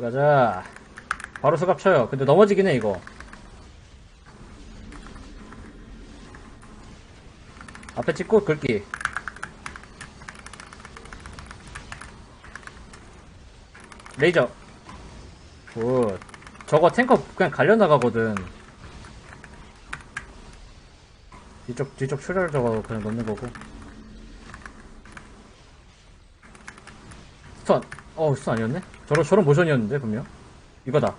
가자. 바로 수갑 쳐요. 근데 넘어지긴 해, 이거. 앞에 찍고 긁기. 레이저. 굿. 저거 탱커 그냥 갈려나가거든. 뒤쪽, 뒤쪽 출혈 저거 그냥 넣는 거고. 스턴. 어, 스턴 아니었네? 저런, 저런 모션이었는데, 분명. 이거다.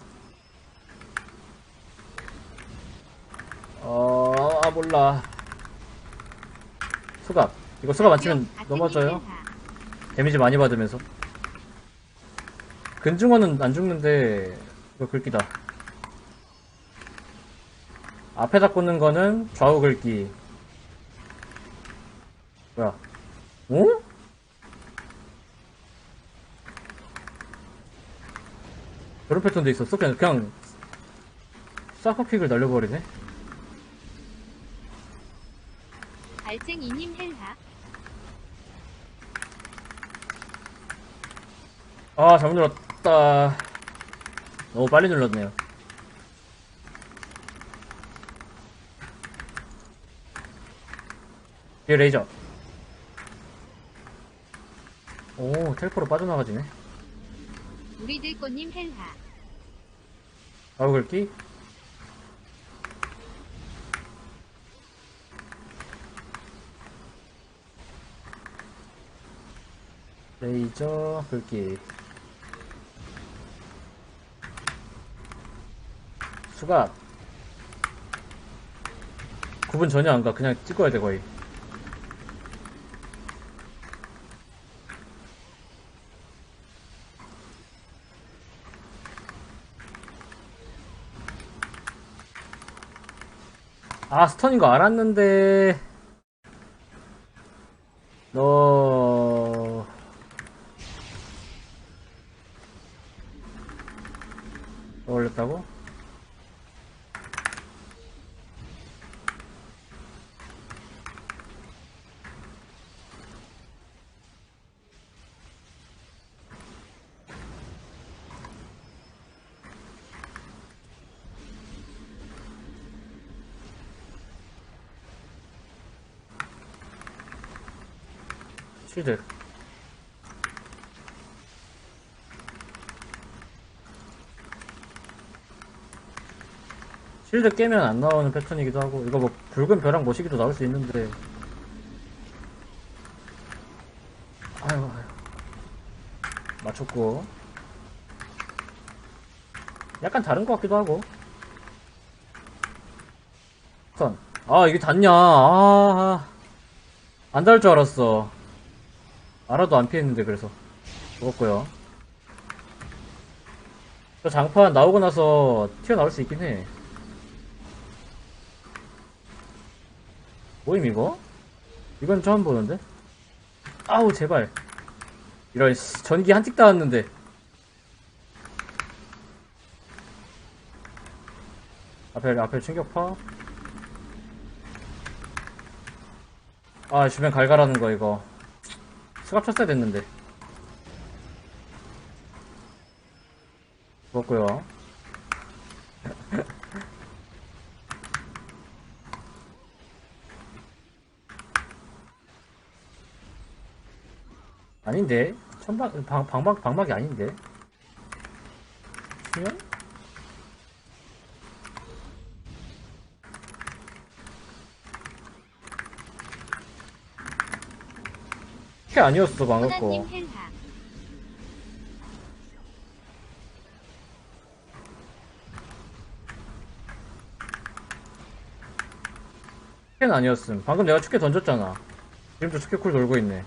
어, 아, 몰라. 수갑. 이거 수갑 안 치면 넘어져요? 데미지 많이 받으면서. 근중어는 안 죽는데, 이거 긁기다. 앞에다 꽂는 거는 좌우 긁기. 뭐야? 어? 저런 패턴도 있었어? 그냥, 그냥, 사커킥을 날려버리네? 알쟁이님 헬하 아, 잘못 눌렀다. 너무 빨리 눌렀네요. 뒤에 레이저. 오, 텔포로 빠져나가지네. 우리들 꽃님 헬하 바로 긁기. 레이저 긁기. 수갑. 구분 전혀 안 가. 그냥 찍어야 돼, 거의. 아, 스턴인 거 알았는데. 너. 너 올렸다고? 쉴드. 쉴드 깨면 안 나오는 패턴이기도 하고, 이거 뭐, 붉은 벼락 모시기도 나올 수 있는데. 아유, 아유. 맞췄고. 약간 다른 것 같기도 하고. 선. 아, 이게 닿냐. 아, 안 닿을 줄 알았어. 알아도 안 피했는데, 그래서. 죽었고요. 저 장판 나오고 나서 튀어나올 수 있긴 해. 뭐임, 이거? 이건 처음 보는데? 아우, 제발. 이런, 씨, 전기 한틱 닿았는데. 앞에, 앞에 충격파. 아, 주변 갈갈하는 거, 이거. 수갑 쳤어야 됐는데. 죽었고요 아닌데? 천박, 방, 방박, 방박이 아닌데? 수면? 그게 아니었어, 방금 거. 축회는 아니었음. 방금 내가 축회 던졌잖아. 지금도 축회 쿨 돌고 있네.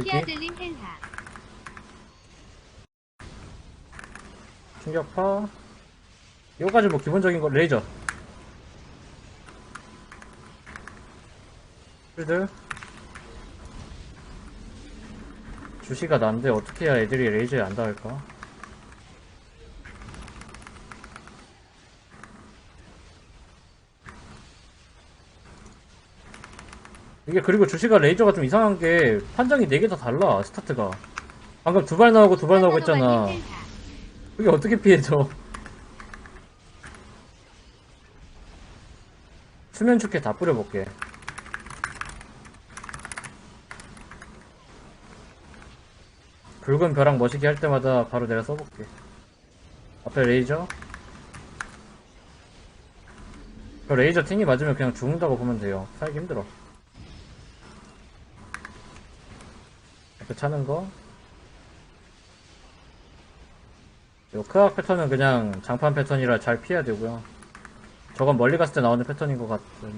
피아들님 헬하 충격파. 이거까지 뭐 기본적인 거 레이저. 필드. 주시가 난데 어떻게 해야 애들이 레이저에 안 닿을까? 이게 그리고 주시가 레이저가 좀 이상한 게 판정이 4개 다 달라 스타트가 방금 두 발 나오고 두 발 나오고 했잖아. 그게 어떻게 피해져 수면 축해 다 뿌려볼게. 붉은 벼락 멋있게 할 때마다 바로 내가 써볼게. 앞에 레이저? 그 레이저 팅이 맞으면 그냥 죽는다고 보면 돼요. 살기 힘들어. 이렇게 차는 거. 요 크악 패턴은 그냥 장판 패턴이라 잘 피해야 되고요. 저건 멀리 갔을 때 나오는 패턴인 것 같은.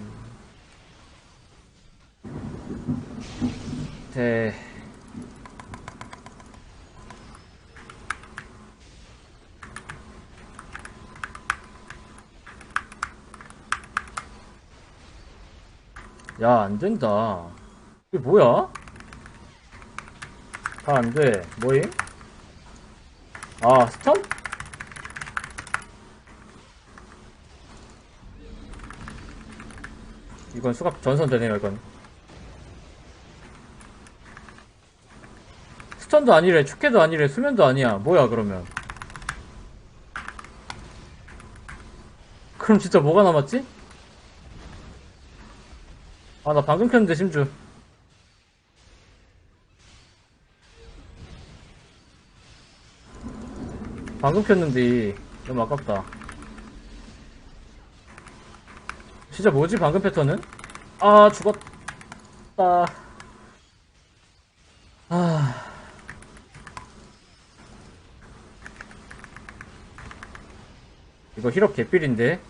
네. 야, 안 된다. 이게 뭐야? 다 안 돼. 뭐임? 아, 스턴? 이건 수갑 전선되네요, 이건. 스턴도 아니래, 축계도 아니래, 수면도 아니야. 뭐야, 그러면. 그럼 진짜 뭐가 남았지? 아, 나 방금 켰는데, 심주. 방금 켰는데 너무 아깝다 진짜 뭐지 방금 패턴은? 아 죽었다. 아. 이거 힐업 개삘인데